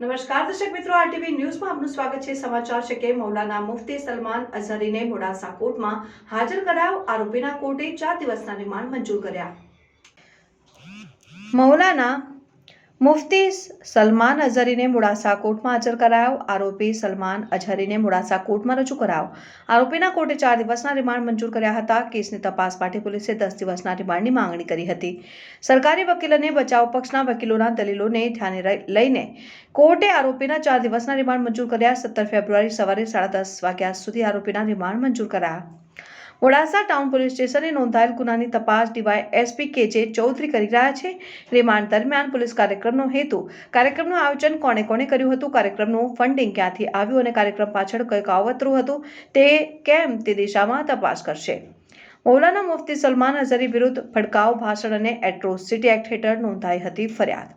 નમસ્કાર, દર્શક મિત્રો આરટીવી ન્યૂઝમાં આપનું સ્વાગત છે. સમાચાર છે કે મૌલાના મુફતી સલમાન અઝહરીને મોડાસા કોર્ટમાં હાજર કરાયો આરોપીના કોર્ટે ચાર દિવસના રિમાન્ડ મંજૂર કર્યા. મૌલાના મુફતી સલમાન અઝહરીને મોડાસા કોર્ટમાં હાજર કરાયો. આરોપી સલમાન અઝહરીને મોડાસા કોર્ટમાં રજૂ કરાયો. આરોપીના કોર્ટે ચાર દિવસના રિમાન્ડ મંજૂર કર્યા હતા. કેસની તપાસ માટે પોલીસે દસ દિવસના રિમાન્ડની માંગણી કરી હતી. સરકારી વકીલ અને બચાવ પક્ષના વકીલોના દલીલોને ધ્યાને લઈને કોર્ટે આરોપીના ચાર દિવસના રિમાન્ડ મંજૂર કર્યા. સત્તર ફેબ્રુઆરી સવારે સાડા દસ વાગ્યા સુધી આરોપીના રિમાન્ડ મંજૂર કરાયા. મોડાસા ટાઉન પોલીસ સ્ટેશને નોંધાયેલ ગુનાની તપાસ ડીવાય એસપી કે જે ચૌધરી કરી રહ્યા છે. રિમાન્ડ દરમિયાન પોલીસ કાર્યક્રમનો હેતુ, કાર્યક્રમનું આયોજન કોણે કોણે કર્યું હતું, કાર્યક્રમનું ફંડિંગ ક્યાંથી આવ્યું અને કાર્યક્રમ પાછળ કઈ કાવતરું હતું, તે કેમ તે દિશામાં તપાસ કરશે. મૌલાના મુફતી સલમાન અઝરી વિરુદ્ધ ભડકાઉ ભાષણ અને એટ્રોસિટી એક્ટ હેઠળ નોંધાઈ હતી ફરિયાદ.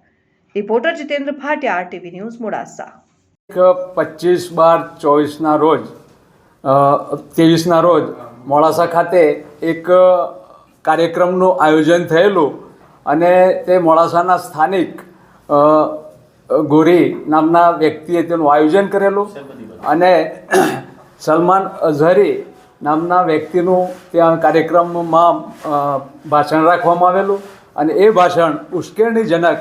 Reporter Jitendra Bhatia RTV news, Modasa. પચીસ બાર ચોવીસના રોજ ત્રેવીસના રોજ મોડાસા ખાતે એક કાર્યક્રમનું આયોજન થયેલું અને તે મોડાસાના સ્થાનિક ગોરી નામના વ્યક્તિએ તેનું આયોજન કરેલું અને સલમાન અઝહરી નામના વ્યક્તિનું ત્યાં કાર્યક્રમમાં ભાષણ રાખવામાં આવેલું અને એ ભાષણ ઉશ્કેરણીજનક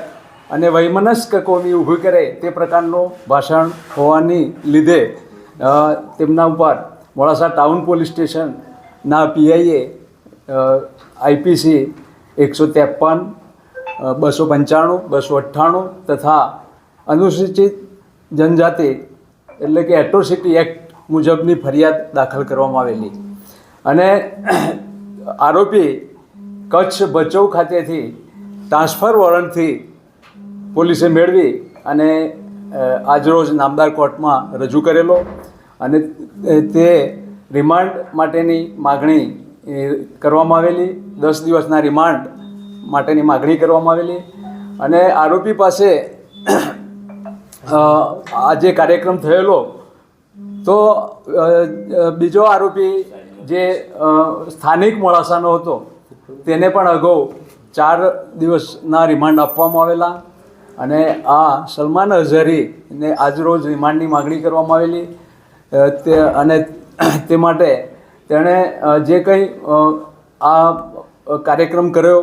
અને વૈમનસ્ક કોમી ઊભી કરે તે પ્રકારનું ભાષણ હોવાની લીધે તેમના ઉપર મોડાસા ટાઉન પોલીસ સ્ટેશનના પીઆઈએ આઈપીસી એકસો ત્રેપન બસો પંચાણું, બસો અઠ્ઠાણું તથા અનુસૂચિત જનજાતિ એટલે કે એટ્રોસિટી એક્ટ મુજબની ફરિયાદ દાખલ કરવામાં આવેલી. અને આરોપી કચ્છ ભચૌ ખાતેથી ટ્રાન્સફર વોરંટથી પોલીસે મેળવી અને આજરોજ નામદાર કોર્ટમાં રજૂ કરેલો અને તે રિમાન્ડ માટેની માગણી કરવામાં આવેલી. દસ દિવસના રિમાન્ડ માટેની માગણી કરવામાં આવેલી. અને આરોપી પાસે આ જે કાર્યક્રમ થયેલો, તો બીજો આરોપી જે સ્થાનિક મોડાસાનો હતો, તેને પણ અગાઉ ચાર દિવસના રિમાન્ડ આપવામાં આવેલા. અને આ સલમાન અઝહરીને આજરોજ રિમાન્ડની માગણી કરવામાં આવેલી. તે, અને તે માટે તેણે જે કંઈ આ કાર્યક્રમ કર્યો,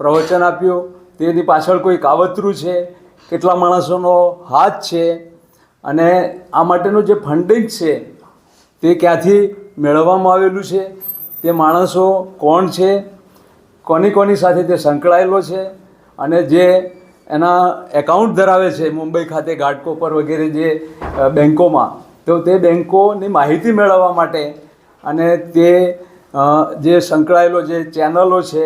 પ્રવચન આપ્યું, તેની પાછળ કોઈ કાવતરું છે, કેટલા માણસોનો હાથ છે, અને આ માટેનું જે ફંડિંગ છે, તે ક્યાંથી મેળવવામાં આવેલું છે, તે માણસો કોણ છે, કોની કોની સાથે તે સંકળાયેલો છે, અને જે એના એકાઉન્ટ ધરાવે છે, મુંબઈ ખાતે ઘાટકોપર વગેરે જે બેન્કોમાં તો તે બેન્કોની માહિતી મેળવવા માટે અને તે જે સંકળાયેલો જે ચેનલો છે,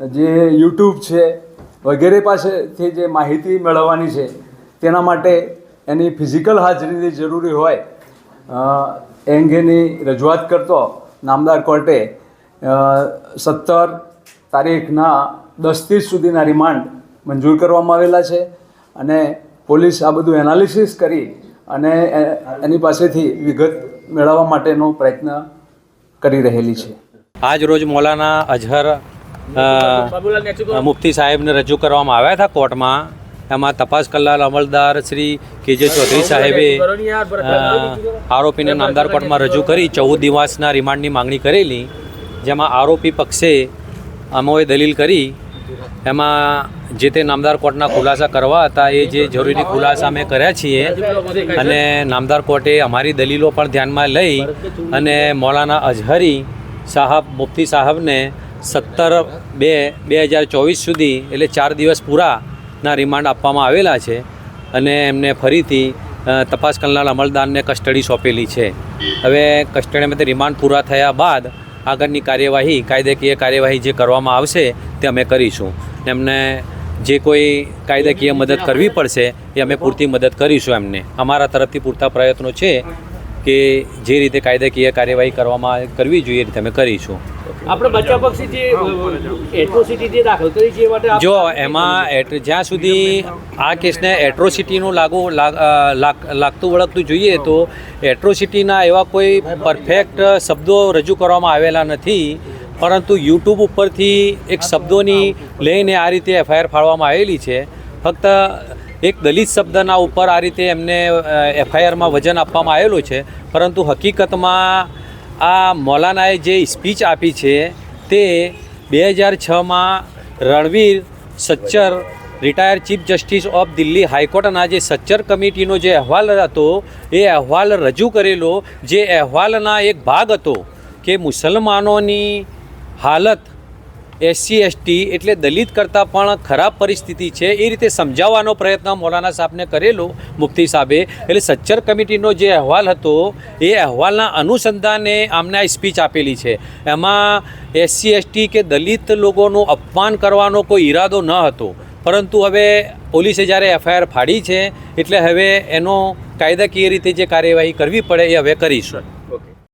જે યુટ્યુબ છે, વગેરે પાસેથી જે માહિતી મેળવવાની છે, તેના માટે એની ફિઝિકલ હાજરીની જરૂરી હોય. એ અંગેની રજૂઆત કરતો નામદાર કોર્ટે સત્તર તારીખના દસ ત્રીસ સુધીના રિમાન્ડ મંજૂર કરવામાં આવેલા છે અને પોલીસ આ બધું એનાલિસિસ કરી અને એની પાસેથી વિગત મેળવવા માટેનો પ્રયત્ન કરી રહેલી છે. આજ રોજ મૌલાના અઝહર મુફ્તી સાહેબને રજૂ કરવામાં આવ્યા હતા કોર્ટમાં. એમાં તપાસ કલાલ અમલદાર શ્રી કે જે ચૌધરી સાહેબે આરોપીને નામદાર કોર્ટમાં રજૂ કરી, ચૌદ દિવસના રિમાન્ડની માંગણી કરેલી, જેમાં આરોપી પક્ષે અમોએ દલીલ કરી એમાં જે તે નામદાર કોર્ટના ખુલાસા કરવા હતા, એ જે જરૂરી ખુલાસા અમે કર્યા છીએ અને નામદાર કોર્ટે અમારી દલીલો પણ ધ્યાનમાં લઈ અને મૌલાના અઝહરી સાહબ, મુફ્તી સાહેબને સત્તર બે બે હજાર ચોવીસ સુધી, એટલે ચાર દિવસ પૂરાના રિમાન્ડ આપવામાં આવેલા છે અને એમને ફરીથી તપાસ કરનાર અમલદારને કસ્ટડી સોંપેલી છે. હવે કસ્ટડીમાં તે રિમાન્ડ પૂરા થયા બાદ આગળની કાર્યવાહી, કાયદેકીય કાર્યવાહી જે કરવામાં આવશે તે અમે કરીશું. એમને જે કોઈ કાયદાકીય મદદ કરવી પડશે એ અમે પૂરતી મદદ કરીશું એમને. અમારા તરફથી પૂરતા પ્રયત્નો છે કે જે રીતે કાયદાકીય કાર્યવાહી કરવામાં કરવી જોઈએ એ રીતે અમે કરીશું. આપણે બચાવ પક્ષી જે એટ્રોસિટી જે દાખલ કરી છે માટે જો એમાં એટ- જ્યાં સુધી આ કેસને એટ્રોસિટીનું લાગુ લાગ- લાગતું વળગતું જોઈએ તો એટ્રોસિટીના એવા કોઈ પરફેક્ટ શબ્દો રજૂ કરવામાં આવેલા નથી. પરંતુ યુટ્યુબ ઉપરથી એક શબ્દોની લઈને આ રીતે એફઆઈઆર ફાળવામાં આવેલી છે. ફક્ત એક દલિત શબ્દના ઉપર આ રીતે એમને એફઆઈઆરમાં વજન આપવામાં આવેલું છે. પરંતુ હકીકતમાં આ મૌલાનાએ જે સ્પીચ આપી છે તે બે હજાર છમાં Ranvir Sachar retire chief justice of Delhi હાઈકોર્ટના જે સચ્ચર કમિટીનો જે અહેવાલ હતો, એ અહેવાલ રજૂ કરેલો. જે અહેવાલના એક ભાગ હતો કે મુસલમાનોની હાલત એસસી, એસટી એટલે દલિત કરતાં પણ ખરાબ પરિસ્થિતિ છે, એ રીતે સમજાવવાનો પ્રયત્ન મૌલાના સાહેબને કરેલો, મુફ્તી સાહેબે. એટલે સચ્ચર કમિટીનો જે અહેવાલ હતો, એ અહેવાલના અનુસંધાને આમને આ સ્પીચ આપેલી છે. એમાં એસસી, એસટી કે દલિત લોકોનું અપમાન કરવાનો કોઈ ઈરાદો ન હતો. પરંતુ હવે પોલીસે જ્યારે એફઆઈઆર ફાડી છે, એટલે હવે એનો કાયદાકીય રીતે જે કાર્યવાહી કરવી પડે એ હવે કરીશું.